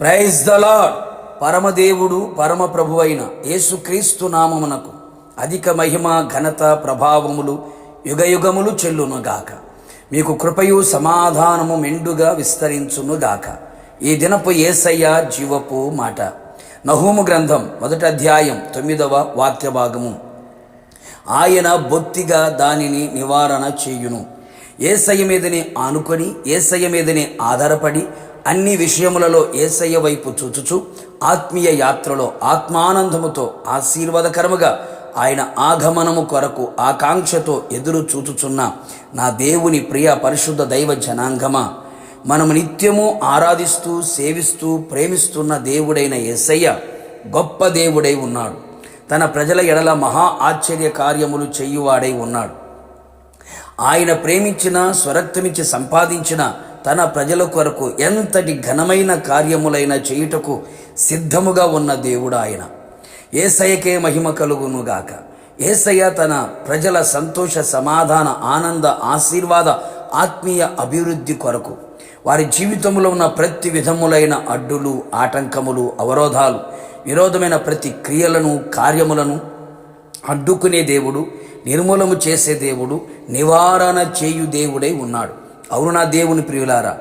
Praise the lord పరమదేవుడు పరమప్రభు అయిన యేసుక్రీస్తు నామమునకు అధిక మహిమ ఘనత ప్రభావములు యుగయుగములు చెల్లునుగాక. మీకు కృపయు సమాధానము మెండుగా విస్తరించునుగాక. ఈ దినపు ఏసయ్య జీవపు మాట. నహూము గ్రంథం మొదటి అధ్యాయం తొమ్మిదవ వాక్య భాగము ఆయన బొత్తిగా దానిని నివారణ చేయును. ఏసయ్య మీదనే ఆనుకొని ఏసయ్య మీదనే ఆధారపడి అన్ని విషయములలో ఏసయ్య వైపు చూచుచు ఆత్మీయ యాత్రలో ఆత్మానందముతో ఆశీర్వాదకరముగా ఆయన ఆగమనము కొరకు ఆకాంక్షతో ఎదురు చూచుచున్న నా దేవుని ప్రియ పరిశుద్ధ దైవ జనాంగమా. మనము నిత్యము ఆరాధిస్తూ సేవిస్తూ ప్రేమిస్తున్న దేవుడైన యేసయ్య గొప్ప దేవుడై ఉన్నాడు. తన ప్రజల ఎడల మహా ఆశ్చర్య కార్యములు చేయువాడై ఉన్నాడు. ఆయన ప్రేమించిన స్వరక్తమిచ్చి సంపాదించిన తన ప్రజల కొరకు ఎంతటి ఘనమైన కార్యములైన చేయుటకు సిద్ధముగా ఉన్న దేవుడు ఆయన. ఏసయ్యకే మహిమ కలుగునుగాక ఏసయ్య తన ప్రజల సంతోష సమాధాన ఆనంద ఆశీర్వాద ఆత్మీయ అభివృద్ధి కొరకు వారి జీవితంలో ఉన్న ప్రతి విధములైన అడ్డులు ఆటంకములు అవరోధాలు విరోధమైన ప్రతి క్రియలను కార్యములను అడ్డుకునే దేవుడు నిర్మూలము చేసే దేవుడు నివారణ చేయు దేవుడై ఉన్నాడు. అవును నా దేవుని ప్రియులారా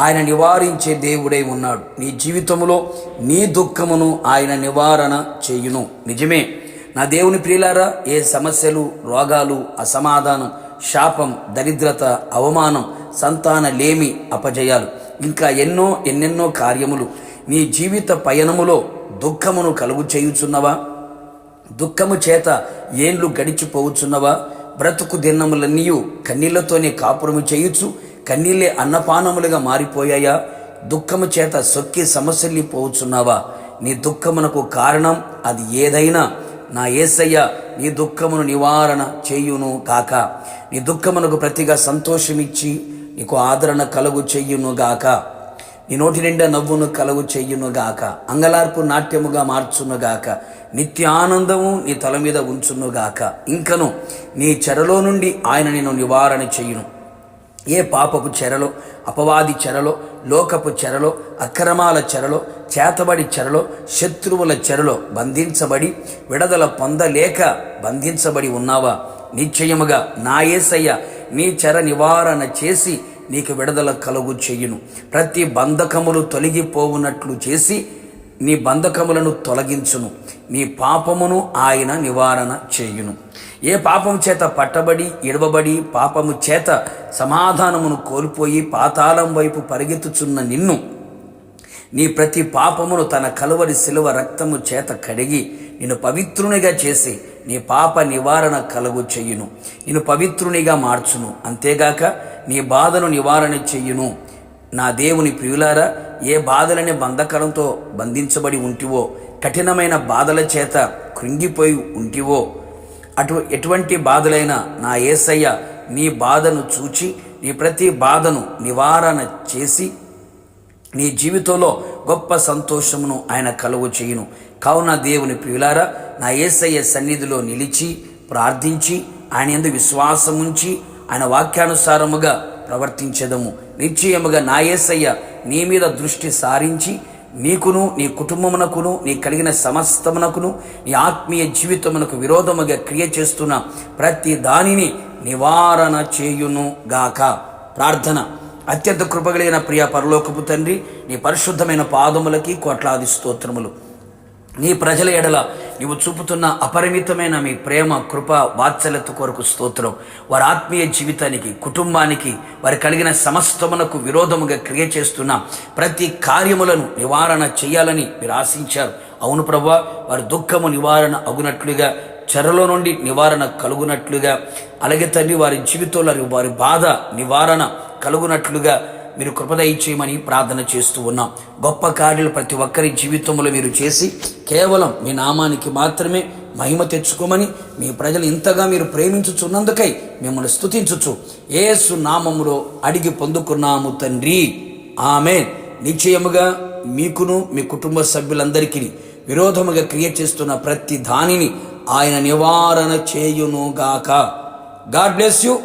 ఆయన నివారించే దేవుడై ఉన్నాడు. నీ జీవితంలో నీ దుఃఖమును ఆయన నివారణ చేయును. నిజమే. నా దేవుని ప్రియులారా ఏ సమస్యలు రోగాలు అసమాధానం శాపం దరిద్రత అవమానం సంతాన లేమి అపజయాలు ఇంకా ఎన్నో ఎన్నెన్నో కార్యములు నీ జీవిత పయనములో దుఃఖమును కలుగు చేయుచున్నవా? దుఃఖము చేత ఏండ్లు గడిచిపోవుచున్నవా? బ్రతుకు దిన్నములన్నీయు కన్నీళ్ళతోనే కాపురము చేయుచు కన్నీళ్ళే అన్నపానములుగా మారిపోయాయా? దుఃఖము చేత సొక్కి సమస్యల్లిపోవచ్చున్నావా నీ దుఃఖమునకు కారణం అది ఏదైనా. నా ఏసయ్య నీ దుఃఖమును నివారణ చేయును కాక నీ దుఃఖమునకు ప్రతిగా సంతోషమిచ్చి నీకు ఆదరణ కలుగు చెయ్యును గాక. నీ నోటి నిండా నవ్వును కలుగు చెయ్యును గాక. అంగలార్పు నాట్యముగా మార్చునుగాక నిత్య ఆనందము నీ తల మీద ఉంచును గాక. ఇంకను నీ చెరలో నుండి ఆయన నేను నివారణ చెయ్యును ఏ పాపపు చెరలో అపవాది చెరలో లోకపు చెరలో అక్రమాల చెరలో చేతబడి చెరలో శత్రువుల చెరలో బంధించబడి విడదల పొందలేక బంధించబడి ఉన్నావా? నిశ్చయముగా నా ఏసయ్య నీ చెర నివారణ చేసి నీకు విడుదల కలుగు చెయ్యును ప్రతి బంధకములు తొలగిపోవునట్లు చేసి నీ బంధకములను తొలగించును. నీ పాపమును ఆయన నివారణ చేయును. ఏ పాపము చేత పట్టబడి ఇడవబడి పాపము చేత సమాధానమును కోల్పోయి పాతాళం వైపు పరిగెత్తుచున్న నిన్ను నీ ప్రతి పాపమును తన కలువరి శిలువ రక్తము చేత కడిగి నిన్ను పవిత్రునిగా చేసి నీ పాప నివారణ కలుగు చెయ్యును నిన్ను పవిత్రునిగా మార్చును. అంతేగాక నీ బాధను నివారణ చెయ్యును నా దేవుని ప్రియులారా ఏ బాధలనే బంధకరంతో బంధించబడి ఉంటివో కఠినమైన బాధల చేత కృంగిపోయి ఉంటివో అటు ఎటువంటి బాధలైనా నా ఏసయ్య నీ బాధను చూచి నీ ప్రతి బాధను నివారణ చేసి నీ జీవితంలో గొప్ప సంతోషమును ఆయన కలుగు చేయును. కావున దేవుని ప్రియులారా నా ఏసయ్య సన్నిధిలో నిలిచి ప్రార్థించి ఆయన ఎందు విశ్వాసముంచి ఆయన వాక్యానుసారముగా ప్రవర్తించదము. నిశ్చయముగా నా ఏసయ్య నీ మీద దృష్టి సారించి నీకును నీ కుటుంబమునకును నీ కలిగిన సమస్తమునకును నీ ఆత్మీయ జీవితమునకు విరోధముగా క్రియ చేస్తున్న ప్రతి దానిని నివారణ చేయును గాక ప్రార్థన. అత్యంత కృపగలిగిన ప్రియ పరలోకపు తండ్రి నీ పరిశుద్ధమైన పాదములకి కోట్లాది స్తోత్రములు. నీ ప్రజల ఎడల నీవు చూపుతున్న అపరిమితమైన మీ ప్రేమ కృప వాత్సల్యత కొరకు స్తోత్రం. వారి ఆత్మీయ జీవితానికి కుటుంబానికి వారి కలిగిన సమస్తమునకు విరోధముగా క్రియ చేస్తున్న ప్రతి కార్యములను నివారణ చేయాలని మీరు ఆశించారు. అవును ప్రభా వారి దుఃఖము నివారణ అగునట్లుగా చెరలో నుండి నివారణ కలుగునట్లుగా అలాగే తండ్రి వారి జీవితంలో వారి బాధ నివారణ కలుగునట్లుగా మీరు కృపద ప్రార్థన చేస్తూ ఉన్నాం. గొప్ప కార్యాలు ప్రతి ఒక్కరి జీవితంలో మీరు చేసి కేవలం మీ నామానికి మాత్రమే మహిమ తెచ్చుకోమని మీ ప్రజలు ఇంతగా మీరు ప్రేమించుచున్నందుకై మిమ్మల్ని స్థుతించుచు ఏసు నామములో అడిగి పొందుకున్నాము తండ్రి. ఆమె నిశ్చయముగా మీకును మీ కుటుంబ సభ్యులందరికీ విరోధముగా క్రియ చేస్తున్న ప్రతి దానిని ఆయన నివారణ చేయునుగాక. God bless you.